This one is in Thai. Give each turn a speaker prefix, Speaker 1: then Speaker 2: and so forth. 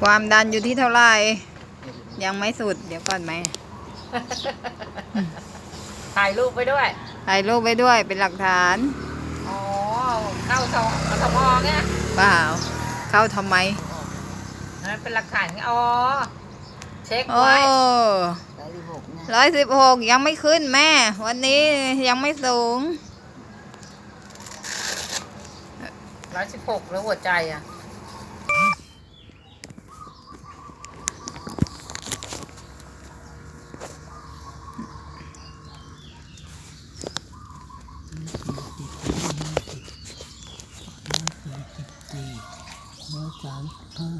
Speaker 1: ความดันอยู่ที่เท่าไหร่ ยังไม่สุด เดี๋ยวก่อนไหม
Speaker 2: ถ่ายรูปไปด้วย
Speaker 1: ถ่ายรูปไว้ด้วยเป็นหลักฐาน
Speaker 2: อ๋อ เข้าสองสมอเนี่ย
Speaker 1: เปล่า เข้าทำไม
Speaker 2: นั่นเป็นหลักฐานไงอ๋อ เช็ค
Speaker 1: โอ้
Speaker 2: ไว้
Speaker 3: ร้อยสิบหกนะ
Speaker 1: ร้อยสิบหกยังไม่ขึ้นแม่ วันนี้ยังไม่สูง
Speaker 2: ร้อยสิบหกแล้วหัวใจอะ
Speaker 3: ร้อยสามห้า